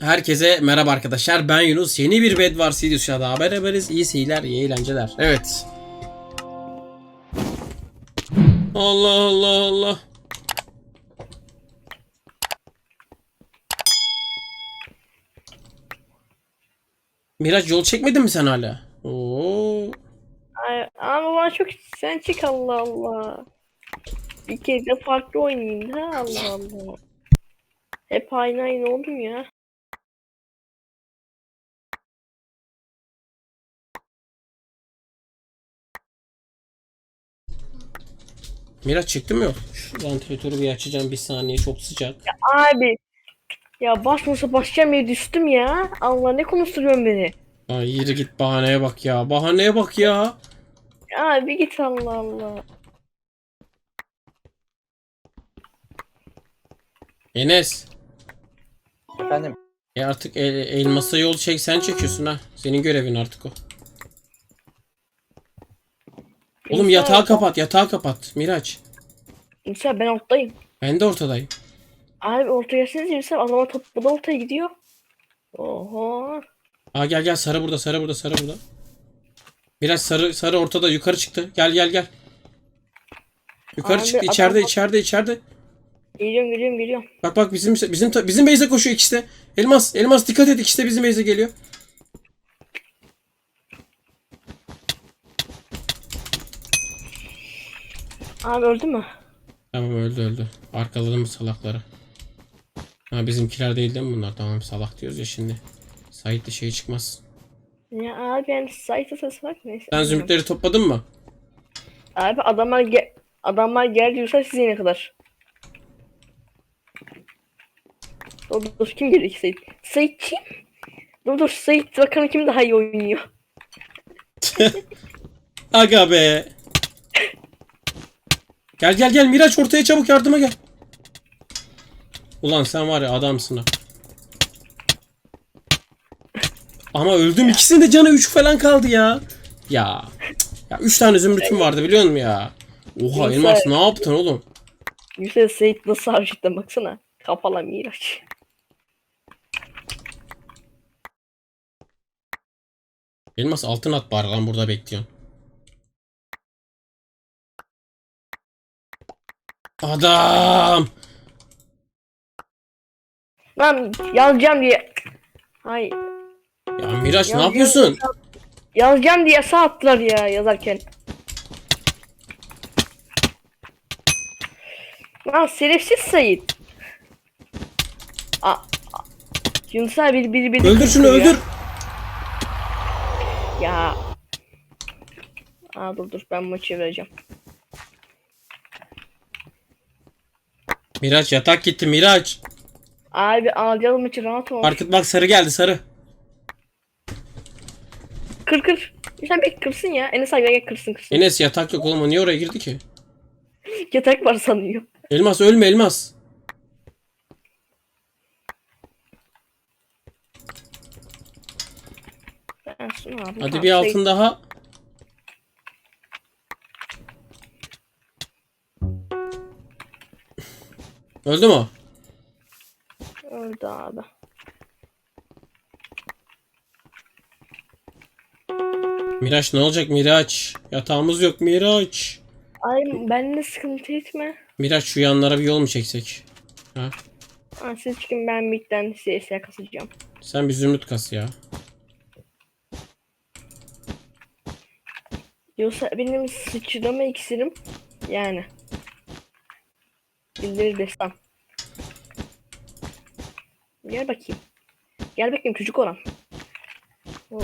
Herkese merhaba arkadaşlar. Ben Yunus. Yeni bir Bed Wars videosuyla daha beraberiz. İyi seyirler, iyi eğlenceler. Evet. Allah Allah Allah. Miraç yol çekmedin mi sen hala? Oo. Ay, ama bana çok sen çık Allah Allah. Bir kez de farklı oynayayım ha Allah Allah. Hep aynı aynı oldum ya. Miraç çıktı mı yok? Şu vantilatörü bir açacağım bir saniye çok sıcak. Abi. Ya basmasa basacağım diye düştüm ya. Allah ne konuşturuyorsun beni. Ay yürü git bahaneye bak ya. Bahaneye bak ya. Abi git Allah Allah. Enes. Efendim. E artık el, elmasa yol çek sen çekiyorsun ha. Senin görevin artık o. Oğlum İnsan- yatağı kapat yatağı kapat Miraç. İnsan ben alttayım. Ben de ortadayım. Abi ortaya gelseniz insan adama top bu da ortaya gidiyor. Oho. Aa gel gel sarı burada sarı burada sarı burada. Miraç sarı sarı ortada yukarı çıktı. Gel gel gel. Yukarı Abi, çıktı adam içeride bak- içeride içeride. Geliyorum geliyorum geliyorum. Bak bak bizim bizim bizim base'e koşuyor ikisi de. Elmas elmas dikkat et ikisi de bizim base'e geliyor. Abi öldü mü? Tamam öldü öldü. Arkaladım salakları. Ha bizimkiler değil değil mi bunlar? Tamam salak diyoruz ya şimdi. Sait'te şey çıkmaz. Ya abi yani site ses var neyse. Sen zümrütleri topladın mı? Abi adamlar ge adamlar gel diyorsa siz yine kadar. Dur dur kim geliyor ki Sait? Sait kim? Dur dur Sait bakalım kim daha iyi oynuyor. Aga be. Gel gel gel Miraç ortaya çabuk yardıma gel. Ulan sen var ya adamsın ha. Ama öldüm ikisinin de canı 3 falan kaldı ya. Ya. Ya 3 tane zümrütüm vardı biliyor musun ya? Oha. Elmas ne yaptın oğlum? Yüksel Sait nasıl harcıkta baksana. Kapalı Miraç. Elmas altın at bari lan burada bekliyorsun. Adam! Lan yazacağım diye. Hay Ya Miraç ne Ya, yapıyorsun? yazacağım diye sağ attılar ya yazarken. Lan şerefsiz Sait. Aa. Yunus abi biri biri Öldür şunu kırıyor öldür. Ya. Aa dur dur ben maçı vereceğim. Miraç yatak gitti Miraç. Abi alacağız maçı rahat ol. Arkıt bak sarı geldi sarı. Kır kır. Sen bir kırsın ya. Enes abi gel kırsın kırsın. Enes yatak yok oğlum o niye oraya girdi ki? Yatak var sanıyor. Elmas ölme elmas. Ben şunu abi. Hadi bir şey- altın daha. Öldü mü? Öldü abi. Miraç ne olacak Miraç? Yatağımız yok Miraç. Ay benimle sıkıntı etme. Miraç şu yanlara bir yol mu çeksek? Ha? Ha, siz çıkın ben midden CS'ye kasacağım. Sen bir zümrüt kas ya. Yoksa benim sıçrama iksirim yani. Bildirir destan. Gel bakayım. Gel bakayım çocuk olan. Oo.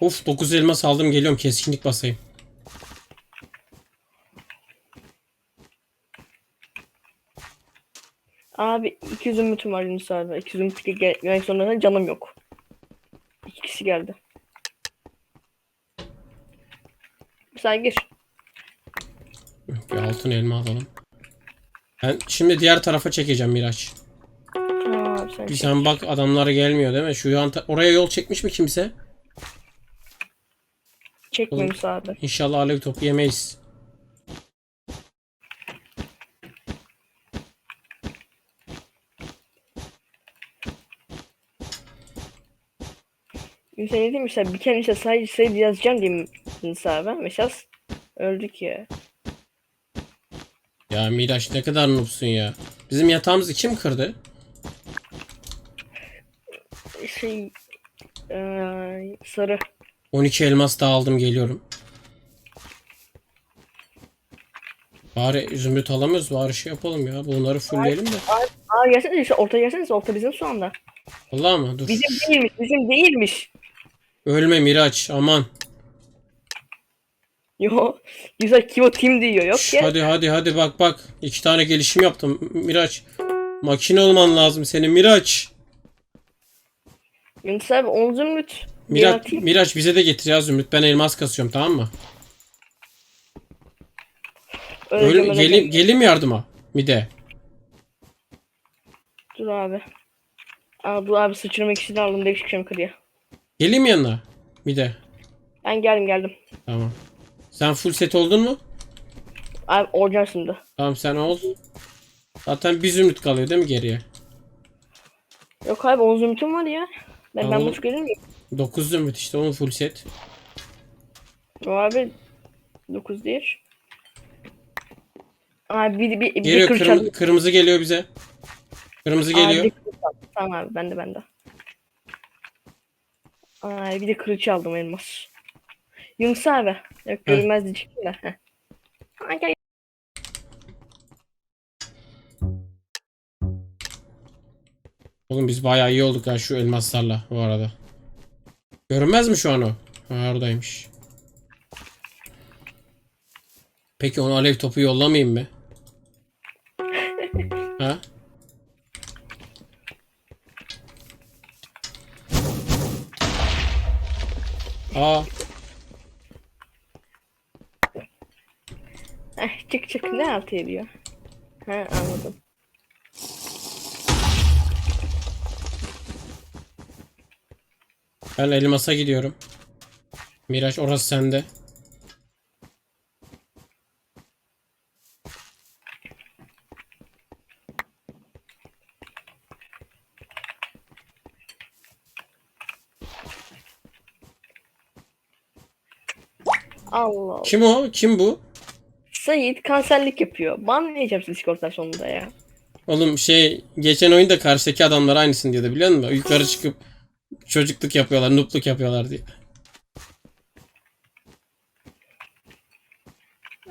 Of 9 elmas aldım geliyorum keskinlik basayım. Abi iki zümrütüm var Yunus abi. İki zümrüt gel yani sonra canım yok. İki kişi geldi. Sen gir. Bir altın elma alalım. Ben şimdi diğer tarafa çekeceğim Miraç. Sen Bir sen bak adamlar gelmiyor değil mi? Şu an ta- oraya yol çekmiş mi kimse? Çekmemiş abi. İnşallah alev topu yemeyiz. Mesela ne diyeyim mesela bir kere işte sadece sayı yazacağım diyeyim Yunus abi. Mesela öldük ya. Ya Miraç ne kadar noobsun ya. Bizim yatağımızı kim kırdı? Şey eee, sarı. 12 elmas da aldım geliyorum. Bari zümrüt alamıyoruz bari şey yapalım ya. Bunları fullleyelim de. Aa gelsene işte orta gelsene orta bizim şu anda. Allah mı? Dur. Bizim değilmiş bizim değilmiş. Ölme Miraç aman. Yo. Güzel Kivo Team diyor yok Şş, ya. hadi hadi hadi bak bak. İki tane gelişim yaptım Miraç. Makine olman lazım senin Miraç. Yunus abi 10 zümrüt. Bir Miraç. Miraç bize de getir ya zümrüt. Ben elmas kasıyorum tamam mı? Öyle demene gelim, gelim yardıma. Mide. Dur abi. Aa dur abi sıçrama ikisini aldım değişik şey yukarıya. Geleyim yanına. Mide. Ben geldim geldim. Tamam. Sen full set oldun mu? Abi olacağım şimdi. Tamam sen ol. Zaten bir zümrüt kalıyor değil mi geriye? Yok abi 10 zümrütüm var ya. Ben, ben Tamam. boş gelir miyim? 9 zümrüt işte onun full set. O abi 9 değil. Abi bir, bir, bir, Geliyor bir kırm- kırmızı geliyor bize. Kırmızı geliyor. Tamam abi bende bende. Ay bir de kılıç aldım elmas. Yunus abi. Yok görünmez diyecektim de. Gel. Oğlum biz bayağı iyi olduk ha şu elmaslarla bu arada. Görünmez mi şu an o? Ha, oradaymış. Peki onu alev topu yollamayayım mı? ha? Aa, Heh, çık çık ne altı ediyor? Ha anladım. ben elmasa gidiyorum. Miraç orası sende. Allah Allah. Kim o? Kim bu? Sait kanserlik yapıyor. Banlayacağım Discord'dan sonunda ya. Oğlum şey geçen oyunda karşıdaki adamlar aynısın diyordu biliyor musun? Yukarı çıkıp çocukluk yapıyorlar, nupluk yapıyorlar diye.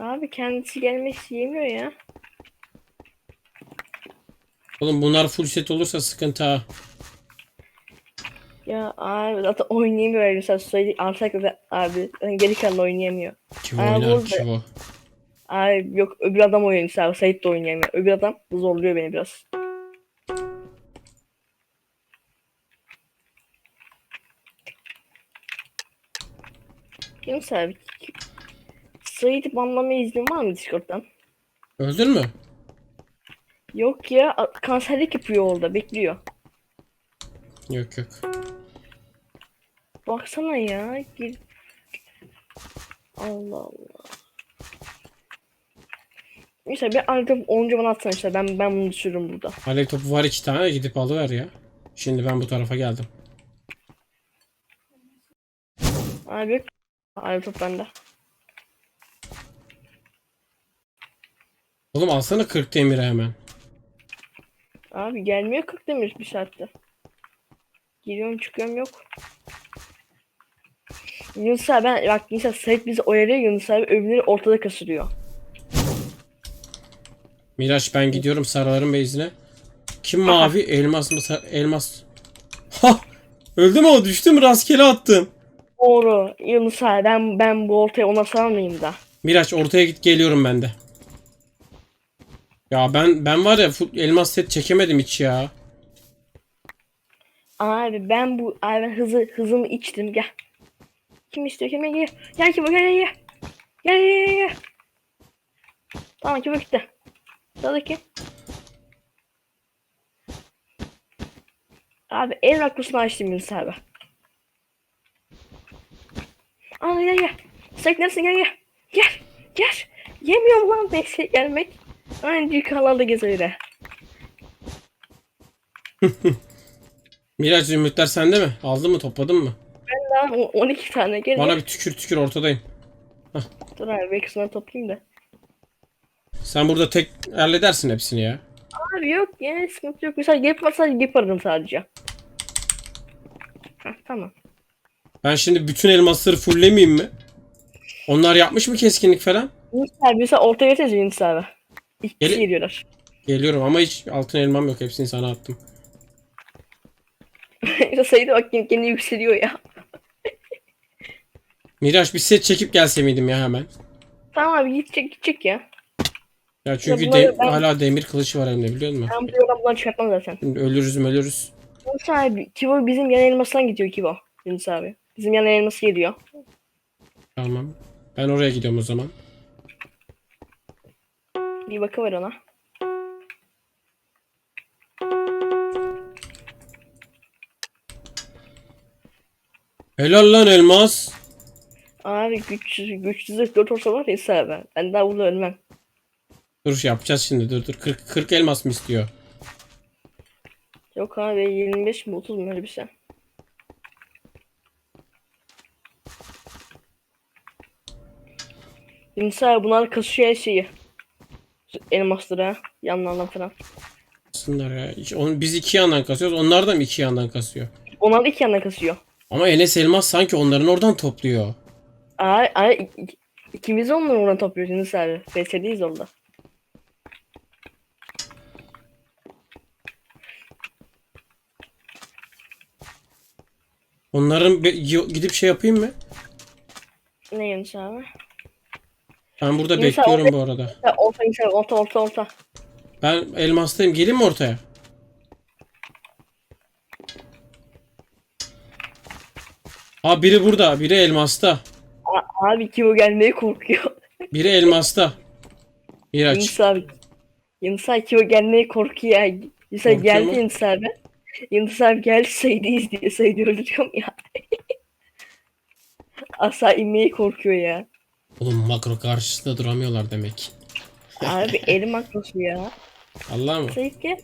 Abi kendisi gelmek isteyemiyor ya. Oğlum bunlar full set olursa sıkıntı ha. Ya abi zaten oynayamıyor mesela söyledi alsak da abi geri kalan oynayamıyor. Kim Aa, oynar ki bu? Abi yok öbür adam oynuyor mesela Sait de oynayamıyor. Öbür adam zorluyor beni biraz. Yunus abi Sait'i banlama iznin var mı Discord'dan? Öldün mü? Yok ya kanserlik yapıyor orada bekliyor. Yok yok. Baksana ya. Gir. Allah Allah. İşte bir artık 10 bana atsana işte ben ben bunu düşürürüm burada. Alev topu var iki tane gidip alıver ya. Şimdi ben bu tarafa geldim. Abi Abi top bende. Oğlum alsana 40 demiri hemen. Abi gelmiyor 40 demir bir saatte. Giriyorum çıkıyorum yok. Yunus abi ben bak mesela Sait bizi oyalıyor Yunus abi öbürleri ortada kasılıyor. Miraç ben gidiyorum sarıların base'ine. Kim mavi? Elmas mı? Elmas. Ha! Öldü mü o? Düştü mü? Rastgele attım. Doğru. Yunus abi ben, ben bu ortaya ona salmayayım da. Miraç ortaya git geliyorum ben de. Ya ben ben var ya elmas set çekemedim hiç ya. Abi ben bu abi ben hızı hızımı içtim gel. Kim istiyor kim gel. Gel kim gel gel gel. Gel gel gel. Tamam kim gitti. Sıradaki. Abi en haklısını açtım Yunus abi. Al gel gel. Sen neresin gel gel. Gel. Gel. Yemiyorum lan neyse gelmek. Aynı kanalda gez öyle. Miraç zümrütler sende mi? Aldın mı topladın mı? O- 12 tane gel. Bana bir tükür tükür ortadayım. Dur abi sonra toplayayım da. Sen burada tek halledersin hepsini ya. Abi yok yani sıkıntı yok. Mesela gap var sadece aradım sadece. Heh, tamam. Ben şimdi bütün elmasları fulllemeyeyim mi? Onlar yapmış mı keskinlik falan? Yunus abi mesela ortaya gelsenize Yunus abi. İkisi Gel- geliyorlar. Geliyorum ama hiç altın elmam yok. Hepsini sana attım. İşte sayıda bak yine yükseliyor ya. Miraç bir set çekip gelse miydim ya hemen? Tamam abi gidecek gidecek ya. Ya çünkü bunları de- ben- hala demir kılıç var elimde biliyor musun? Ben bu yoldan çıkartmam zaten. Şimdi ölürüz ölürüz. Yunus abi Kivo bizim yan elmasından gidiyor Kivo. Yunus abi. Bizim yan elması geliyor. Tamam. Ben oraya gidiyorum o zaman. Bir bakıver ona. Helal lan elmas. Abi güçsüz güçsüz 4 olsa var ya Yunus abi. Ben daha burada ölmem. Dur yapacağız şimdi dur dur. 40, 40 elmas mı istiyor? Yok abi 25 mi 30 mu öyle bir şey. Abi bunlar kasıyor her şeyi. Elmasları ha. Yanlardan falan. Aslında ya. Onu, biz iki yandan kasıyoruz. Onlar da mı iki yandan kasıyor? Onlar da iki yandan kasıyor. Ama Enes elmas sanki onların oradan topluyor. Ay ay ik- ik- ikimiz oradan topluyoruz Yunus abi. FSD'yiz orada. Onların be- gidip şey yapayım mı? Ne Yunus abi? Ben burada Neyse, bekliyorum bu arada. Ya, orta Yunus abi orta orta orta. Ben elmastayım. Gelin mi ortaya? Aa biri burada. Biri elmasta. A- abi Kivo gelmeye korkuyor. Biri elmasta. Miraç. Yunus abi. Yunus abi Kivo gelmeye korkuyor. Yunus abi Korkuyor geldi mu? Yunus abi. Yunus abi diye sayıda öldürüyorum ya. Asla inmeye korkuyor ya. Oğlum makro karşısında duramıyorlar demek. Abi elim makrosu ya. Allah mı? Sayık gel.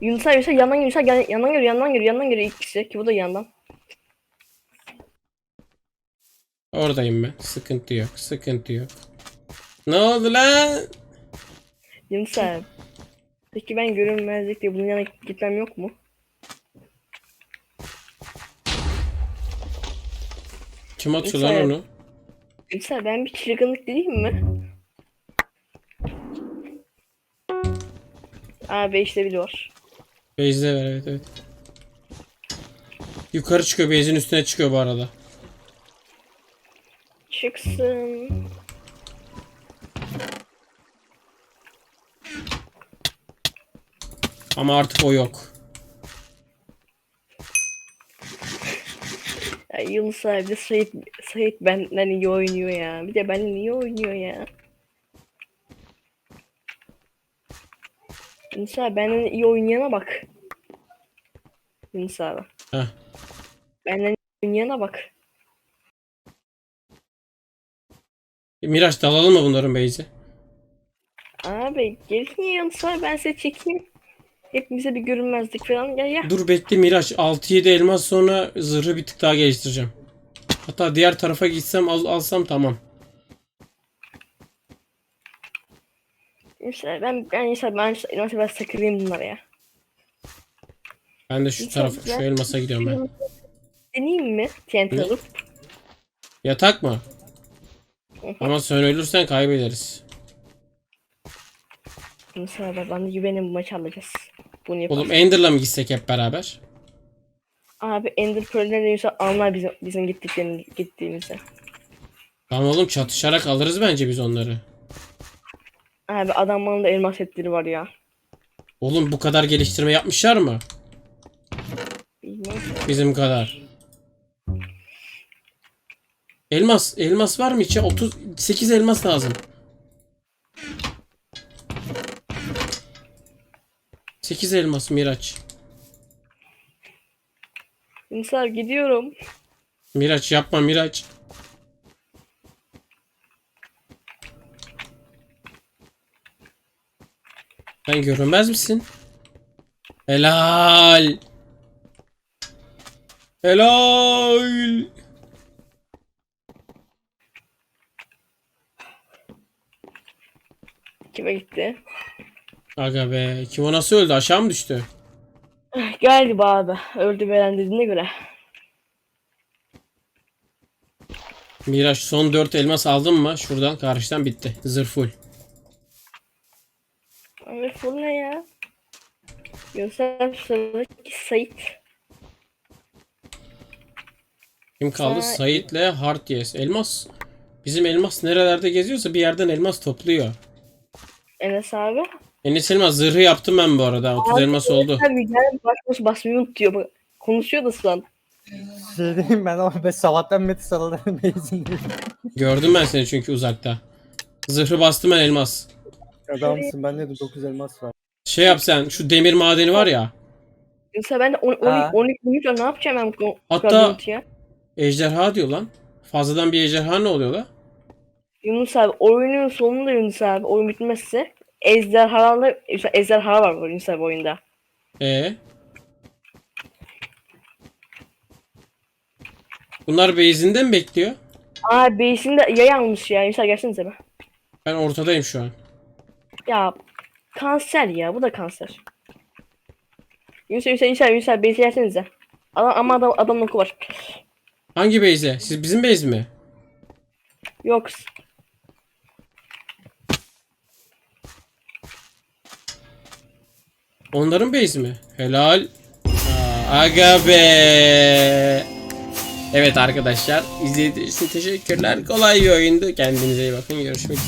Yunus abi mesela yandan Yunus abi yan- yandan geliyor yandan geliyor ikisi. Kivo da yandan. Oradayım ben. Sıkıntı yok. Sıkıntı yok. Ne oldu lan? Yunus abi. Peki ben görünmezlik diye bunun yanına gitmem yok mu? Kim atıyor lan onu? Yunus abi ben bir çılgınlık değil mi? Abi işte biri var. Beyzde ver evet evet. Yukarı çıkıyor. Beyzin üstüne çıkıyor bu arada. Çıksın. Ama artık o yok. Ya Yunus abi Sait, Sait benden iyi oynuyor ya. Bir de benden iyi oynuyor ya. Yunus abi benden iyi oynayana bak. Yunus abi. Heh. Benden iyi oynayana bak. Miraç dalalım mı bunların Beyzi? Abi gelin ya Yunus abi ben size çekeyim. Hepimize bir görünmezlik falan gel ya. Dur bekle Miraç. 6-7 elmas sonra zırhı bir tık daha geliştireceğim. Hatta diğer tarafa gitsem al, alsam tamam. Abi ben ben abi ben abi ben sakırayım bunlara ya. Ben de şu Güzel, tarafa şu elmasa gidiyorum ben. Deneyeyim mi? TNT alıp. Yatak mı? Ama sen ölürsen kaybederiz. Yunus abi bana güvenin bu maçı alacağız. Bunu yapalım. Oğlum Ender'la mı gitsek hep beraber? Abi Ender Pearl'den abi anlar bizim, bizim gittiklerini, gittiğimizi. Tamam oğlum çatışarak alırız bence biz onları. Abi adamların da elmas setleri var ya. Oğlum bu kadar geliştirme yapmışlar mı? Bilmem. Bizim kadar. Elmas. Elmas var mı hiç ya? 38 elmas lazım. 8 elmas Miraç. Ensar gidiyorum. Miraç yapma Miraç. Sen görünmez misin? Helal. Helal. Kime gitti? Aga be. Kim o nasıl öldü? Aşağı mı düştü? Galiba abi. Öldü veren dediğine göre. Miraç son 4 elmas aldın mı? Şuradan karşıdan bitti. Zırh full. Abi full ne ya? Yoksa Sait. Kim kaldı? Sa- Sait'le Hard yes. Elmas. Bizim elmas nerelerde geziyorsa bir yerden elmas topluyor. Enes abi. Enes elmas zırhı yaptım ben bu arada. 30 Abi, elmas oldu. Abi gel baş baş basmayı unutuyor. Bak, Konuşuyor da şu an. Şey diyeyim ben ama ben sabahtan beri sarıların beyzindeyim. Gördüm ben seni çünkü uzakta. Zırhı bastım ben elmas. Adamsın bende de 9 elmas var. Şey yap sen şu demir madeni var ya. Yoksa ben de 12 Ha. 12 13 ne yapacağım ben bu Hatta- kadar ya? Ejderha diyor lan. Fazladan bir ejderha ne oluyor la? Yunus abi oyunun sonunda Yunus abi oyun bitmezse ejderhalarla ejderha var Yunus abi oyunda. Ee? Bunlar base'inde mi bekliyor? Aa base'inde yay almış ya Yunus abi gelsenize be. Ben ortadayım şu an. Ya kanser ya bu da kanser. Yunus abi Yunus abi Yunus abi, Yunus abi base'e gelsenize. Adam, ama adam, adamın oku var. Hangi base'e? Siz bizim base mi? Yok. Onların base mi? Helal. Aga be. Evet arkadaşlar izlediğiniz için teşekkürler. Kolay bir oyundu. Kendinize iyi bakın. Görüşmek üzere.